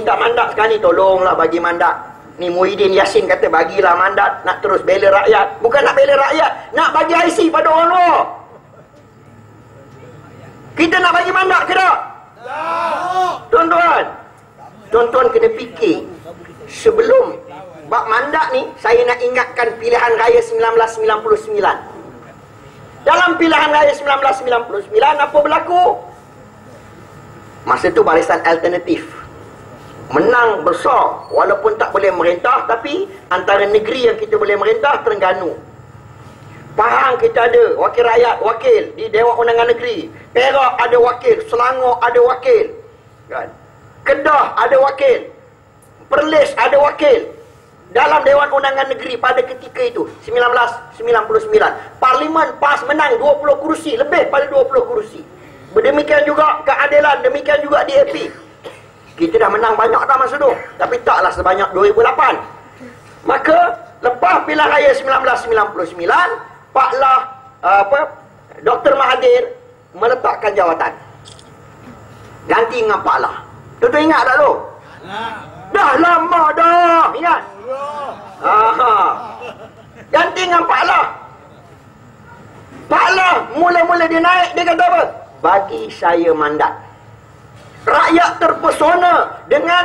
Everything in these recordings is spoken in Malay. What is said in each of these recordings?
Minta mandat sekarang ni tolonglah bagi mandat. Ni Muhyiddin Yassin kata bagilah mandat nak terus bela rakyat. Bukan nak bela rakyat nak bagi IC pada orang luar. Kita nak bagi mandat ke tak? tuan-tuan tuan-tuan kena fikir. Sebelum bab mandat ni saya nak ingatkan pilihan raya 1999 dalam pilihan raya 1999 apa berlaku? Masa tu barisan alternatif menang besar walaupun tak boleh merintah tapi antara negeri yang kita boleh merintah Terengganu. Pahang kita ada wakil rakyat wakil di Dewan Undangan Negeri. Perak ada wakil Selangor ada wakil kan? Kedah ada wakil Perlis ada wakil. Dalam Dewan Undangan Negeri pada ketika itu 1999 Parlimen PAS menang 20 kursi lebih pada 20 kursi Demikian juga keadilan demikian juga DAP kita dah menang banyak dah masa tu tapi taklah sebanyak 2008 maka lepas pilihan raya 1999 Paklah apa Dr. Mahathir meletakkan jawatan ganti dengan Paklah tuan-tuan ingat tak tu dah lama dah ingat Aha. Ganti dengan Pak Lah. Pak Lah mula-mula dia naik dia kata apa? Bagi saya mandat. Rakyat terpesona dengan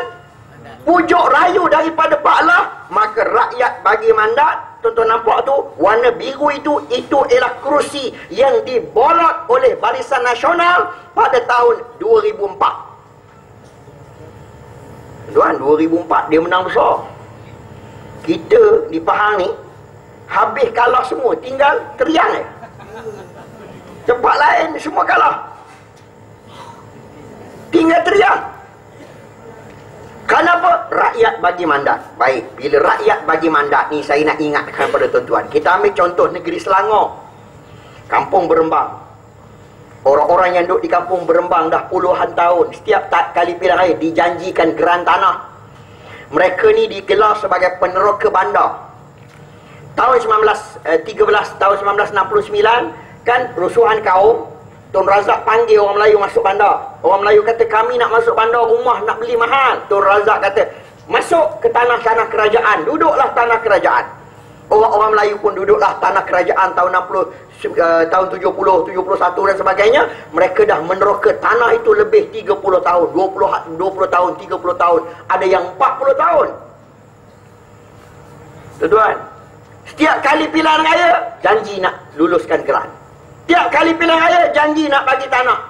pujuk rayu daripada Pak Lah, maka rakyat bagi mandat. Tuan-tuan nampak tu, warna biru itu itu ialah kerusi yang dibolot oleh Barisan Nasional pada tahun 2004. Tuan, 2004 dia menang besar. Kita di Pahang ni habis kalah semua tinggal teriang eh tempat lain semua kalah tinggal teriang kenapa rakyat bagi mandat? Baik bila rakyat bagi mandat ni saya nak ingatkan pada tuan-tuan. Kita ambil contoh negeri Selangor. Kampung berembang. Orang-orang yang duduk di kampung berembang dah puluhan tahun setiap tak kali pilihan raya dijanjikan geran tanah. Mereka ni digelar sebagai peneroka bandar. Tahun 1913 eh, tahun 1969 kan rusuhan kaum Tun Razak panggil orang Melayu masuk bandar. Orang Melayu kata kami nak masuk bandar rumah nak beli mahal. Tun Razak kata masuk ke tanah-tanah kerajaan. Duduklah tanah kerajaan. Orang-orang Melayu pun duduklah tanah kerajaan tahun 60 uh, eh, tahun 70, 71 dan sebagainya. Mereka dah meneroka tanah itu lebih 30 tahun, 20 20 tahun, 30 tahun, ada yang 40 tahun. Tuan-tuan, setiap kali pilihan raya janji nak luluskan geran. Setiap kali pilihan raya janji nak bagi tanah.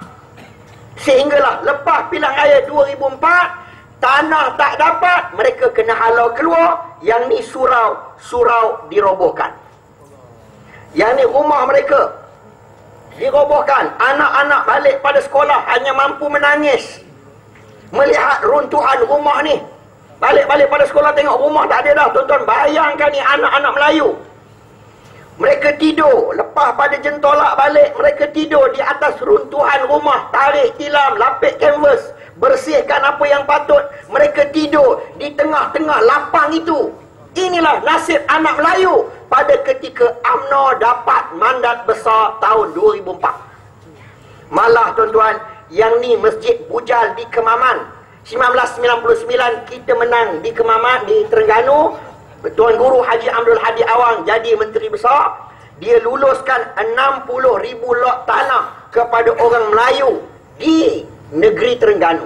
Sehinggalah lepas pilihan raya 2004 Tanah tak dapat, mereka kena halau keluar. Yang ni surau, surau dirobohkan. Yang ni rumah mereka dirobohkan. Anak-anak balik pada sekolah hanya mampu menangis. Melihat runtuhan rumah ni. Balik-balik pada sekolah tengok rumah tak ada dah. Tuan-tuan bayangkan ni anak-anak Melayu. Mereka tidur. Lepas pada jentolak balik, mereka tidur di atas runtuhan rumah. Tarik tilam, lapik kanvas bersihkan apa yang patut mereka tidur di tengah-tengah lapang itu inilah nasib anak Melayu pada ketika UMNO dapat mandat besar tahun 2004 malah tuan-tuan yang ni masjid Bujal di Kemaman 1999 kita menang di Kemaman di Terengganu Tuan Guru Haji Abdul Hadi Awang jadi menteri besar dia luluskan 60 ribu lot tanah kepada orang Melayu di negeri Terengganu.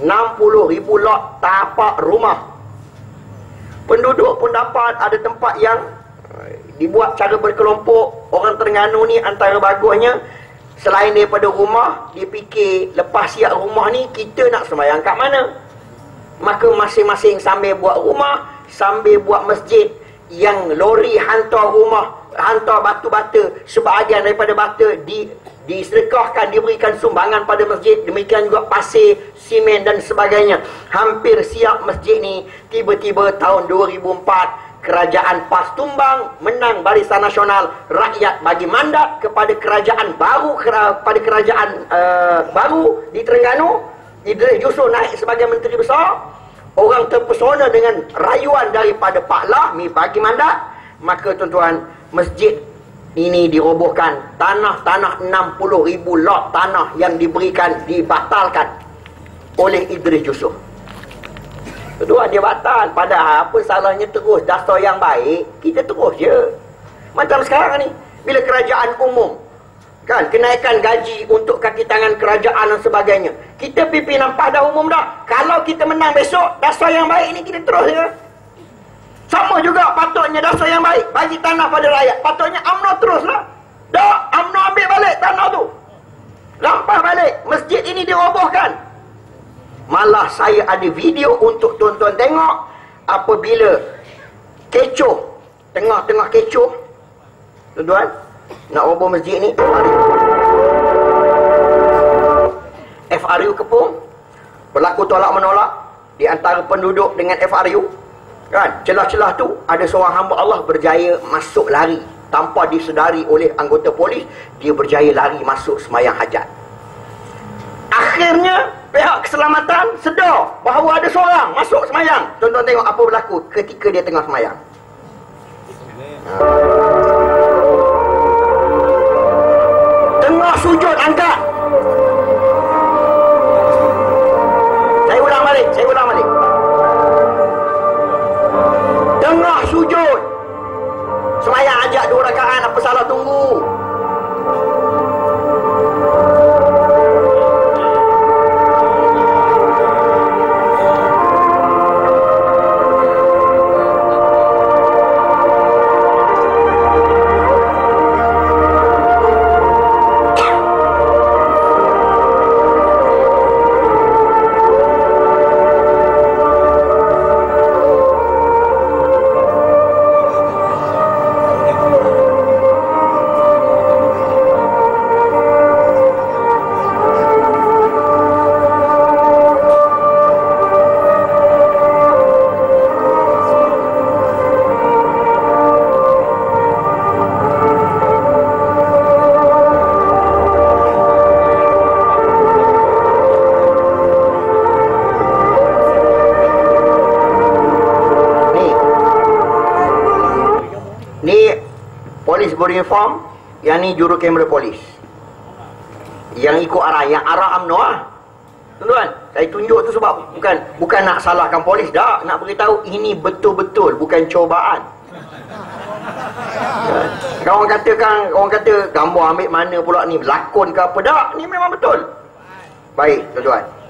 60 ribu lot tapak rumah. Penduduk pun dapat ada tempat yang dibuat cara berkelompok. Orang Terengganu ni antara bagusnya selain daripada rumah dia fikir lepas siap rumah ni kita nak sembahyang kat mana? Maka masing-masing sambil buat rumah sambil buat masjid yang lori hantar rumah hantar batu bata sebahagian daripada bata di disedekahkan diberikan sumbangan pada masjid. Demikian juga pasir simen dan sebagainya. Hampir siap masjid ni. Tiba-tiba tahun 2004 kerajaan PAS tumbang menang barisan nasional. Rakyat bagi mandat kepada kerajaan baru kepada kerajaan uh, baru di Terengganu. Idris Yusof naik sebagai menteri besar orang terpesona dengan rayuan daripada Pak Lah mi bagi mandat maka tuan-tuan masjid ini dirobohkan tanah-tanah 60 ribu lot tanah yang diberikan dibatalkan oleh Idris Yusof. Kedua dia batal. Padahal apa salahnya terus dasar yang baik, kita terus je. Macam sekarang ni, bila kerajaan umum kan kenaikan gaji untuk kaki tangan kerajaan dan sebagainya. Kita pimpinan pada umum dah. Kalau kita menang besok, dasar yang baik ni kita terus je. Sama juga patutnya dasar yang baik bagi tanah pada rakyat. Patutnya UMNO teruslah. Dah, UMNO ambil balik tanah tu. Lampah balik. Masjid ini dirobohkan. Malah saya ada video untuk tuan-tuan tengok apabila kecoh, tengah-tengah kecoh, tuan-tuan, nak roboh masjid ni, FRU. FRU kepung, berlaku tolak menolak di antara penduduk dengan FRU. Kan? Celah-celah tu ada seorang hamba Allah berjaya masuk lari tanpa disedari oleh anggota polis, dia berjaya lari masuk semayang hajat. Akhirnya pihak keselamatan sedar bahawa ada seorang masuk semayang. Tuan-tuan tengok apa berlaku ketika dia tengah semayang. Tengah sujud. Semayang ajak dua rakaat apa salah tunggu. Polis beruniform, yang ni juru kamera polis. Yang ikut arah, yang arah UMNO lah. Tuan-tuan, saya tunjuk tu sebab bukan bukan nak salahkan polis dah, nak beritahu ini betul-betul bukan cobaan. Kan? Kalau orang katakan orang kata gambar ambil mana pula ni lakon ke apa dah, ni memang betul. Baik, tuan-tuan.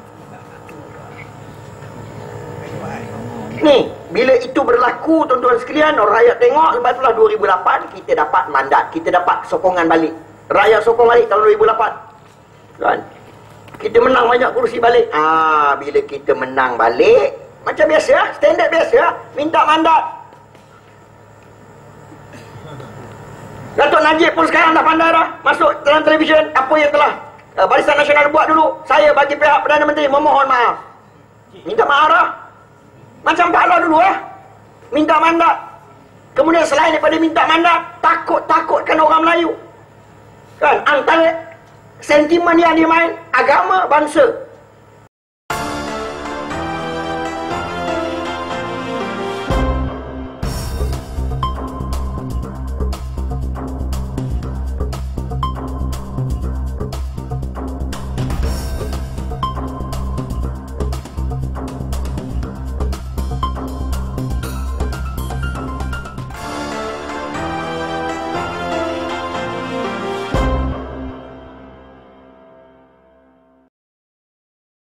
Ni, bila itu berlaku tuan-tuan sekalian, rakyat tengok lepas itulah 2008 kita dapat mandat, kita dapat sokongan balik. Rakyat sokong balik tahun 2008. Kan? Kita menang banyak kursi balik. Ah, bila kita menang balik, macam biasa, standard biasa, minta mandat. Datuk Najib pun sekarang dah pandai dah masuk dalam televisyen apa yang telah uh, Barisan Nasional buat dulu. Saya bagi pihak Perdana Menteri memohon maaf. Minta maaf dah. Macam Pak Allah dulu eh. Minta mandat. Kemudian selain daripada minta mandat, takut-takutkan orang Melayu. Kan? Antara sentimen yang dimain, agama, bangsa.